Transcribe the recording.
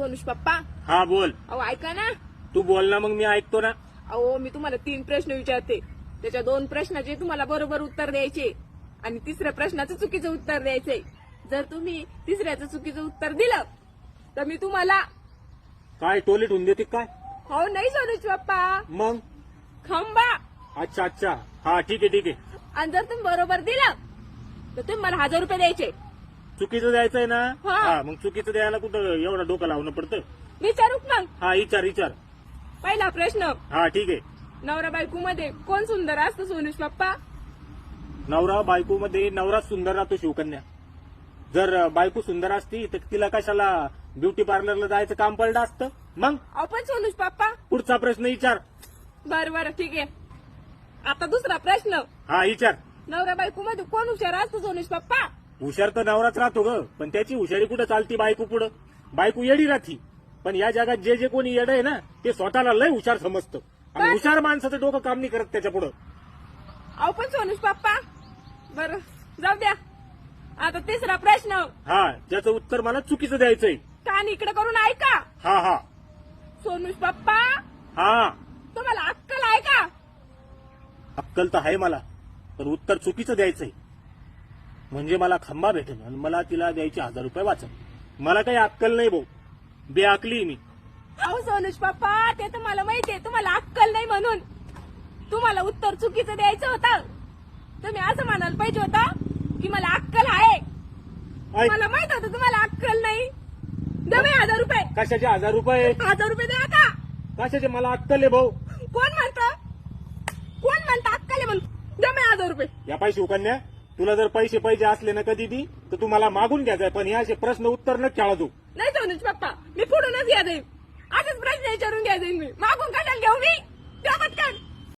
सोनुष पप्पा. हा बोल. अहो ऐका ना. तू बोल ना मग मी ऐकतो ना. अहो मी तुम्हाला तीन प्रश्न विचारते. त्याच्या दोन प्रश्नाचे तुम्हाला बरोबर उत्तर द्यायचे. आणि तिसऱ्या प्रश्नाचं चुकीचं उत्तर द्यायचंय जर तुम्ही तिसऱ्याचं चुकीचं उत्तर दिलं तर मी तुम्हाला काय टोलेट होऊन देते काय? हो नाही सोनुष पप्पा. मग? खंबा. अच्छा अच्छा. हा ठीक आहे ठीक आहे. आणि जर तुम्ही बरोबर दिलं तर तुम्ही मला हजार रुपये द्यायचे. चुकीचं द्यायचंय ना? हा. हा मग चुकीचं द्यायला कुठं एवढं डोकं लावणं पडतं? विचारूक मग? हा विचार विचार. पहिला प्रश्न. हा ठीक आहे. नवरा बायको मध्ये कोण सुंदर असतं सोनुष पप्पा? नवरा बायको मध्ये नवरा सुंदर राहतो शिवकन्या. जर अ, बायको सुंदर असती तर तिला कशाला ब्युटी पार्लरला जायचं काम पडलं असतं? मग? आपण सोनुष पप्पा. पुढचा प्रश्न विचार. बरं बरं ठीक आहे. आता दुसरा प्रश्न. हा विचार. नवरा बायको मध्ये कोण हुशार असतं सोनुष पप्पा? हुशार तर नवराच राहतो ग पण त्याची हुशारी कुठं चालती बायको पुढं? बायको येडी राहती पण या जगात जे जे कोणी येड आहे ना ते स्वतःला लय हुशार समजतं. आणि बस. हुशार माणसाचं डोकं काम नाही करत त्याच्या पुढं. अहो पण सोनुष पप्पा बर जाऊ द्या. आता तिसरा प्रश्न. हा ज्याचं उत्तर मला चुकीचं द्यायचंय. कान इकडे करून ऐका. हा हा. सोनुष पप्पा हा. तुम्हाला अक्कल आहे का? अक्कल तर आहे मला पण उत्तर चुकीचं द्यायचंय. म्हणजे मला खंबा भेटेल आणि मला तिला द्यायचे हजार रुपये वाचन. मला काही अक्कल नाही भाऊ. बेअकली मी. अहो सोनुष पप्पा ते तर मला माहितीये. तुम्हाला अक्कल नाही म्हणून. तुम्हाला उत्तर चुकीचं द्यायचं होतं. तुम्ही असं म्हणायला पाहिजे होतं की मला अक्कल आहे. मला माहीत होतं तुम्हाला अक्कल नाही. बाई हजार रुपये. कशाचे हजार रुपये? हजार रुपये द्या का कशाचे? मला अक्कल आहे भाऊ. कोण म्हणतं? कोण म्हणतं अक्कल आहे म्हणून? बाई हजार रुपये. या पाय शिवकन्या. तुला जर पैसे पाहिजे असले ना कधी बी तर तुम्हाला मागून घ्यायचंय पण हे असे प्रश्न उत्तर न देऊ नाही सोनूच पप्पा मी पुढूनच घ्या जाईल आजच प्रश्न विचारून घ्या जाईल मी. मागून कशाला घेऊ मी?